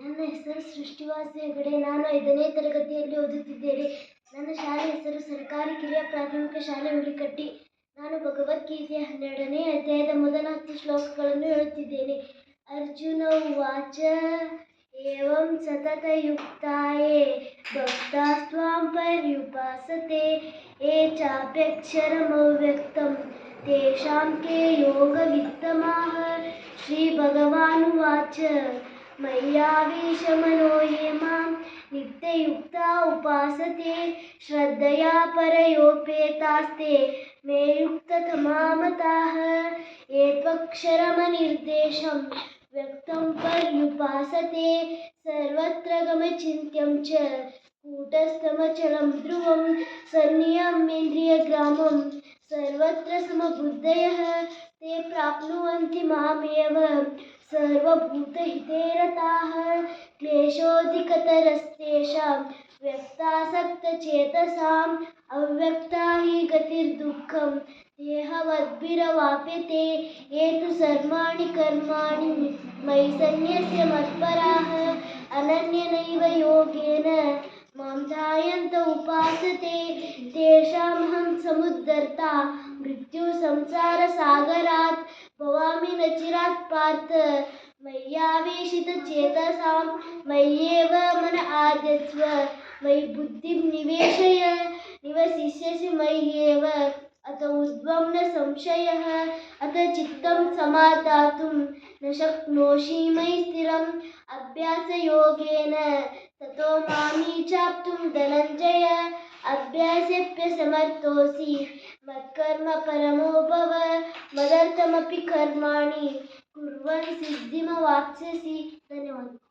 ನನ್ನ ಹೆಸರು ಸೃಷ್ಟಿವಾಸಿ ಹೆಗಡೆ. ನಾನು ಐದನೇ ತರಗತಿಯಲ್ಲಿ ಓದುತ್ತಿದ್ದೇನೆ. ನನ್ನ ಶಾಲೆ ಹೆಸರು ಸರ್ಕಾರಿ ಕಿರಿಯ ಪ್ರಾಥಮಿಕ ಶಾಲೆ ಹುಲಿಕಟ್ಟಿ. ನಾನು ಭಗವದ್ಗೀತೆಯ ಹನ್ನೆರಡನೇ ಅಧ್ಯಾಯದ ಮೊದಲ ಹತ್ತು ಶ್ಲೋಕಗಳನ್ನು ಹೇಳುತ್ತಿದ್ದೇನೆ. ಅರ್ಜುನ ವಾಚ ಏವಂ ಸತತ ಯುಕ್ತಾಯೇ ಭಕ್ತಾಸ್ತ್ವಾಂ ಪರ್ಯುಪಾಸತೆ, ಏ ಚಾಪ್ಯಕ್ಷರಮವ್ಯಕ್ತಂ ತೇಷಾಂಕೆ ಯೋಗ ಯೋಗವಿತ್ತಮಾಹ, ಶ್ರೀ ಭಗವಾನುವಾಚ मय्यावेशमनो ये माँ नित्ययुक्ता उपासते, श्रद्धया परयोपेतास्ते, मे युक्ततमामताः। ये त्वक्षरमनिर्देशं व्यक्तं पर्युपासते, सर्वत्र गमचिन्त्यं च कूटस्थमचलं ध्रुवं सन्नियमेन्द्रियग्रामं सर्वत्र समबुद्धयः, ते प्राप्नुवन्ति मामेव। सर्वभूतहिते रताः क्लेशोऽधिकतरस्तेषां व्यक्तासक्तचेतसाम् अव्यक्ता हि गतिर्दुःखं देहवद्भिरवाप्यते ये तु सर्वाणि कर्माणि मयि सन्न्यस्य मत्पराः अनन्यनैव योगेन माँ ध्यायन्त उपासते तेषामहं समुद्धर्ता मृत्युसंसारसागरात् भवामि न चिरात् पार्थ मय्यावेशितचेतसां मय्येव मन आद्यस्व मयि बुद्धिं निवेशय, निवसिष्यसि मय्येव। अत ऊर्ध्वं न संशयः अत चित्तं समादातुं न शक्नोषि मयि स्थिरम् अभ्यासयोगेन। ततो मामि चाप्तुं धनञ्जय, अभ्यासेऽप्यसमर्थोऽसि। मत्कर्म परमो भव तदर्थमपि कर्माणि कुर्वन् सिद्धिमवाप्स्यसि धन्यवादः